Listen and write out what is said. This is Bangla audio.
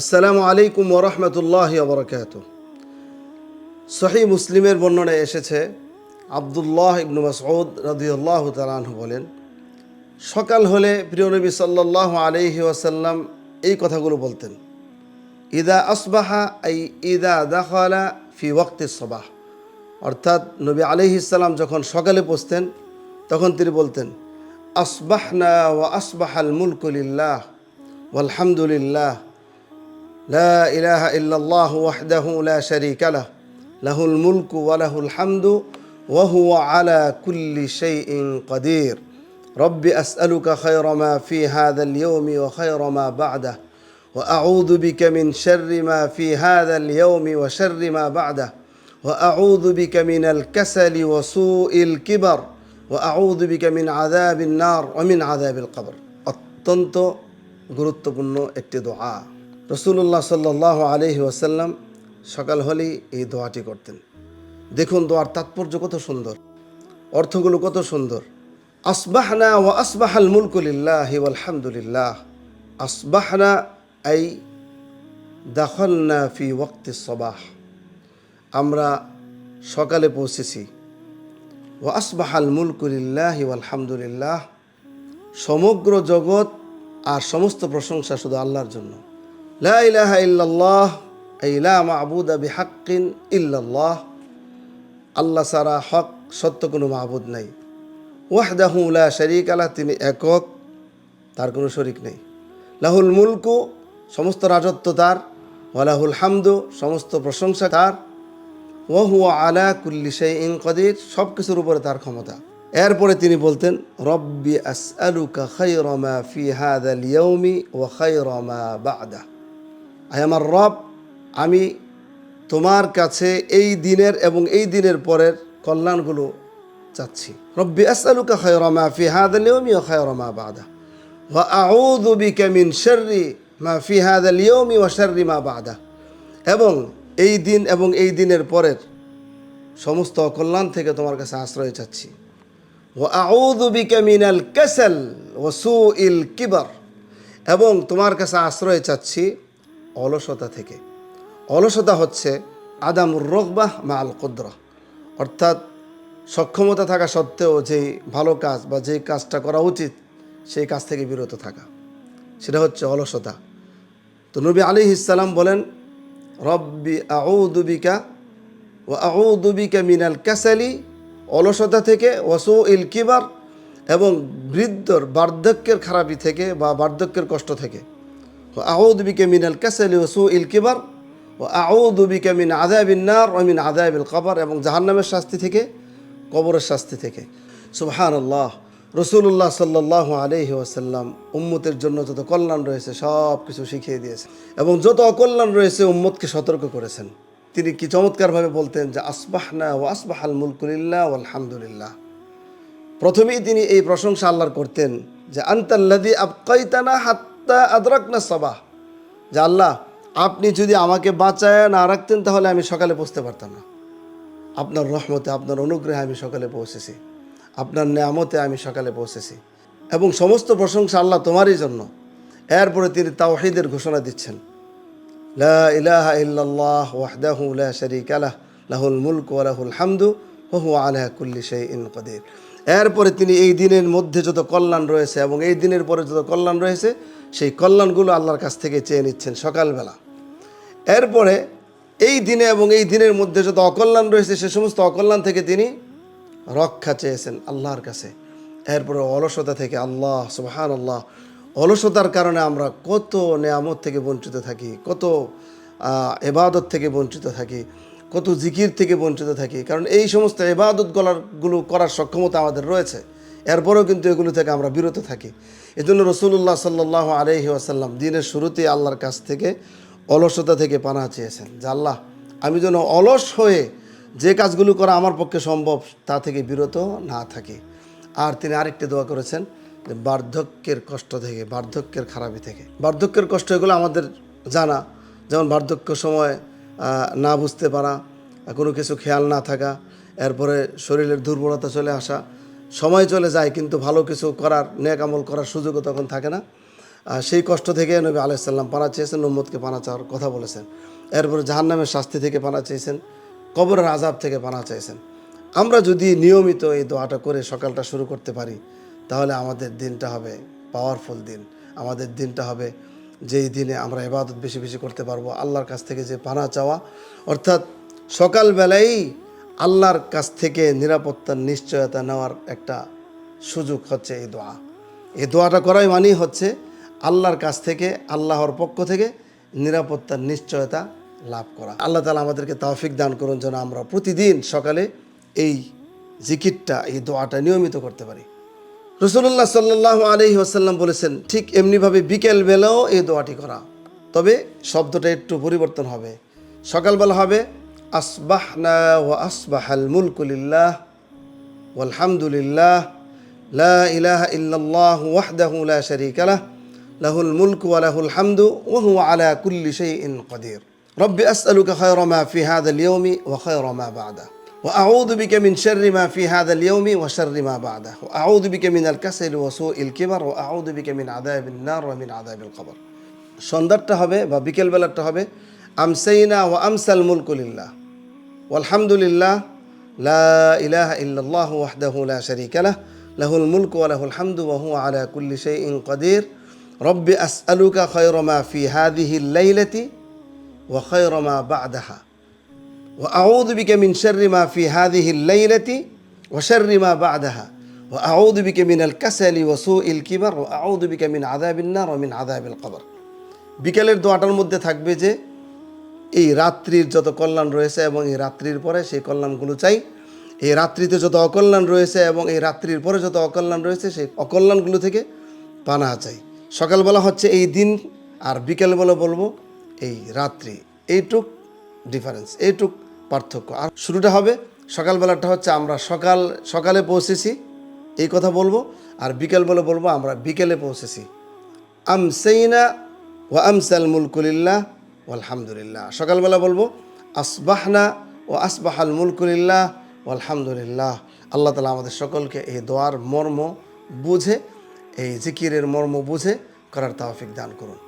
আসসালামু আলাইকুম ওরহমতুল্লাহ বরকাত সহি মুসলিমের বর্ণনায় এসেছে, আবদুল্লাহ ইবনু মাসউদ রাদিয়াল্লাহু তালাহ বলেন, সকাল হলে প্রিয় নবী সাল্লাহ আলহি ওয়াসাল্লাম এই কথাগুলো বলতেন, ইদা আসবাহা এই ইদা দাখালা ফি ওয়াক্তি সবাহ। অর্থাৎ নবী আলহি ইসাল্লাম যখন সকালে পৌঁছতেন, তখন তিনি বলতেন, আসবাহনা ওয়া আসবাহাল মুলকুলিল্লাহ ওয়ালহামদুলিল্লাহ। لا إله إلا الله وحده لا شريك له. له الملك وله الحمد وهو على كل شيء قدير. رب أسألك خير ما في هذا اليوم وخير ما بعده وأعوذ بك من شر ما في هذا اليوم وشر ما بعده وأعوذ بك من الكسل وسوء الكبر وأعوذ بك من عذاب النار ومن عذاب القبر. অত্যন্ত গুরুত্বপূর্ণ بنو اتدعاء রসুল্লাহ সাল্লাহ আলহি ওয়াসাল্লাম সকাল হলেই এই দোয়াটি করতেন। দেখুন দোয়ার তাৎপর্য কত সুন্দর, অর্থগুলো কত সুন্দর। আসবাহনা ও আসবাহাল মুলকুলিল্লাহ আলহামদুলিল্লাহ আসবাহনা আই দাখলনা ফি ওয়াক্তি সবাহ। আমরা সকালে পৌঁছেছি। ও আসবাহাল মুলকুলিল্লাহ আলহামদুলিল্লাহ সমগ্র জগৎ আর সমস্ত প্রশংসা শুধু আল্লাহর জন্য। লা ইলাহা ইল্লাল্লাহ, এই লা মাবুদা বিহাক্কিন ইল্লাল্লাহ। আল্লাহ সারা হক, সত্য কোনো মাহবুদ নাই। ওয়াহদাহু লা শরিক আলা তিনি একক, তার কোনো শরিক নেই। লাহুল মুলকু, সমস্ত রাজত্ব তার। ওয়ালাহুল হামদু, সমস্ত প্রশংসা তার। ওহু আলা কুল্লি সেই ইন কদির সব কিছুর উপরে তার ক্ষমতা। এরপরে তিনি বলতেন, রব্বি আসআলুকা খায়রা ফি হাদাল ইয়াউমি ওয়া খায়রা মা বা'দা। আয় আমার রব, আমি তোমার কাছে এই দিনের এবং এই দিনের পরের কল্যাণগুলো চাচ্ছি। রব্বি আসআলুকা খায়রা মা ফি হাদাল ইয়াউমি ওয়া খায়রা মা বা'দা। ওয়া আউযু বিকা মিন শাররি মা ফি হাদাল ইয়াউমি ওয়া শাররি মা বা'দা। এবং এই দিন এবং এই দিনের পরের সমস্ত অকল্যাণ থেকে তোমার কাছে আশ্রয় চাচ্ছি। ও বিকা মিনাল কাসাল ও সু ইল কিবার। এবং তোমার কাছে আশ্রয় চাচ্ছি অলসতা থেকে। অলসতা হচ্ছে আদামুর রকবাহ মা আল কুদ্রা। অর্থাৎ সক্ষমতা থাকা সত্ত্বেও যেই ভালো কাজ বা যেই কাজটা করা উচিত, সেই কাজ থেকে বিরত থাকা। সেটা হচ্ছে অলসতা। তো নবী আলী ইসাল্লাম বলেন, রব্বি আউদুবিকা ও আউদুবিকা মিনাল ক্যাসালি অলসতা থেকে ওসু ইল কিবার এবং বৃদ্ধর বার্ধক্যের খারাপি থেকে বা বার্ধক্যের কষ্ট থেকে। ও আউদুবিকা মিনাল ক্যাসালি ওসু ইল কিবার ও আউদুবিকা মিন আদাবিনার ও মিন আদাবিল কবর এবং জাহান্নামের শাস্তি থেকে, কবরের শাস্তি থেকে। সুবহান আল্লাহ রসুল্লাহ সাল্লাহ আলহি ওয়াসাল্লাম উম্মতের জন্য যত কল্যাণ রয়েছে সব কিছু শিখিয়ে দিয়েছেন। এবং যত অকল্যাণ রয়েছে, উম্মতকে সতর্ক করেছেন। তিনি কি চমৎকারভাবে বলতেন যে, আসবাহনা ও আসবাহাল মুলকুলিল্লাহ আলহামদুলিল্লাহ প্রথমেই তিনি এই প্রশংসা আল্লাহর করতেন যে আন্তাল্লাদি আবকাইতানা হাত্তা আদরাকনা সবাহ যে আল্লাহ, আপনি যদি আমাকে বাঁচায় না রাখতেন, তাহলে আমি সকালে পৌঁছতে পারতাম না। আপনার রহমতে, আপনার অনুগ্রহে আমি সকালে পৌঁছেছি। আপনার নেয়ামতে আমি সকালে পৌঁছেছি। এবং সমস্ত প্রশংসা আল্লাহ তোমারই জন্য। এরপরে তিনি তাওহিদের ঘোষণা দিচ্ছেন। লা লাহুল মুলক ওয়া লাহুল হামদু, ওয়া হুয়া আলা কুল্লি শাইইন কাদির। এরপরে তিনি এই দিনের মধ্যে যত কল্যাণ রয়েছে এবং এই দিনের পরে যত কল্যাণ রয়েছে, সেই কল্যাণগুলো আল্লাহর কাছ থেকে চেয়ে নিচ্ছেন সকালবেলা। এরপরে এই দিনে এবং এই দিনের মধ্যে যত অকল্যাণ রয়েছে, সে সমস্ত অকল্যাণ থেকে তিনি রক্ষা চেয়েছেন আল্লাহর কাছে। এরপরে অলসতা থেকে আল্লাহ সুবহান আল্লাহ অলসতার কারণে আমরা কত নেয়ামত থেকে বঞ্চিত থাকি, কত এবাদত থেকে বঞ্চিত থাকি। কত জিকির থেকে বঞ্চিত থাকি। কারণ এই সমস্ত এবাদত গলারগুলো করার সক্ষমতা আমাদের রয়েছে। এরপরেও কিন্তু এগুলো থেকে আমরা বিরত থাকি। এজন্য রসুল্লাহ সাল্লাহ আলহি আসাল্লাম দিনের শুরুতেই আল্লাহর কাছ থেকে অলসতা থেকে পানা চেয়েছেন যে, আল্লাহ, আমি যেন অলস হয়ে যে কাজগুলো করা আমার পক্ষে সম্ভব তা থেকে বিরত না থাকি। আর তিনি আরেকটি দোয়া করেছেন যে, বার্ধক্যের কষ্ট থেকে, বার্ধক্যের খারাপি থেকে। বার্ধক্যের কষ্ট এগুলো আমাদের জানা। যেমন বার্ধক্য সময় না বুঝতে পারা, কোনো কিছু খেয়াল না থাকা, এরপরে শরীরের দুর্বলতা চলে আসা, সময় চলে যায় কিন্তু ভালো কিছু করার, নেক আমল করার সুযোগও তখন থাকে না। সেই কষ্ট থেকে নবী আলাইসাল্লাম পানা চেয়েছেন উম্মদকে পানা চাওয়ার কথা বলেছেন। এরপরে জাহান্নামের শাস্তি থেকে পানা চেয়েছেন, কবরের আজাব থেকে পানা চাইছেন। আমরা যদি নিয়মিত এই দোয়াটা করে সকালটা শুরু করতে পারি, তাহলে আমাদের দিনটা হবে পাওয়ারফুল দিন। আমাদের দিনটা হবে যেই দিনে আমরা এবাদত বেশি বেশি করতে পারব, আল্লাহর কাছ থেকে যে পানা চাওয়া। অর্থাৎ সকালবেলাই আল্লাহর কাছ থেকে নিরাপত্তার নিশ্চয়তা নেওয়ার একটা সুযোগ হচ্ছে এই দোয়া। এই দোয়াটা করাই মানেই হচ্ছে আল্লাহর কাছ থেকে, আল্লাহর পক্ষ থেকে নিরাপত্তার নিশ্চয়তা লাভ করা। আল্লাহ তালা আমাদেরকে তৌফিক দান করুন যেন আমরা প্রতিদিন সকালে এই জিকিরটা, এই দোয়াটা নিয়মিত করতে পারি। রসুল্লাহ সাল্লাহ আলহি আসাল্লাম বলেছেন, ঠিক এমনিভাবে বিকেলবেলাও এই দোয়াটি করা। তবে শব্দটা একটু পরিবর্তন হবে। সকালবেলা হবে, আসবাহনা ও আসবাহাল মুলকুলিল্লাহ আলহামদুলিল্লাহ লা ইলাহা ইল্লাল্লাহ লা লাহুল মুলক ওয়া লাহুল হামদু ওহু হুয়া আলা কুল্লি সেই ইন কদির। রব্বি আসলুক খায়রা রমা ফিহাদ লিওমি ও হয় রমা বাদা। وأعوذ بك من شر ما في هذا اليوم وشر ما بعده وأعوذ بك من الكسل وسوء الكبر وأعوذ بك من عذاب النار ومن عذاب القبر সন্ধ্যারটা হবে বা বিকেলবেলারটা হবে আমসাইনা ও আমসাল মুলকুলিল্লাহ আলহামদুলিল্লাহ লা ইলাহা ইল্লাল্লাহ ওয়াহদাহু লা শারীকা লাহ লাহুল মুলকু ওয়া লাহুল হামদু ওয়া হুয়া আলা কুল্লি শাইইন কাদির রব্বি আসআলুকা খায়রা মা ফি হাযিহি আল-লাইলাতি ওয়া খায়রা মা বা'দাহা وأعوذ بك من شر ما في هذه الليلة وشر ما بعدها وأعوذ بك من الكسل وسوء الكبر وأعوذ بك من عذاب النار ومن عذاب القبر বিকেলের দোয়াটার মধ্যে থাকবে যে এই রাত্রির যত কল্যাণ রয়েছে এবং এই রাত্রির পরে সেই কল্যাণগুলো চাই এই রাত্রিতে যত অকল্যাণ রয়েছে এবং এই রাত্রির পরে যত অকল্যাণ রয়েছে সেই অকল্যাণগুলো থেকে পানা চাই সকালবেলা হচ্ছে এই দিন আর বিকেলবেলা বলবো এই রাত্রি এইটুক ডিফারেন্স এইটুক পার্থক্য। আর শুরুটা হবে, সকালবেলাটা হচ্ছে আমরা সকাল, সকালে পৌঁছেছি, এই কথা বলব, আর বিকেলবেলা বলব আমরা বিকেলে পৌঁছেছি। আম আমসাইনা ও আমসাল মুলকুলিল্লাহ আলহামদুলিল্লাহ সকালবেলা বলব, আসবাহনা ও আসবাহাল মুলকুলিল্লাহ আলহামদুলিল্লাহ আল্লাহ তালা আমাদের সকলকে এই দোয়ার মর্ম বুঝে, এই জিকিরের মর্ম বুঝে করার তাওফিক দান করুন।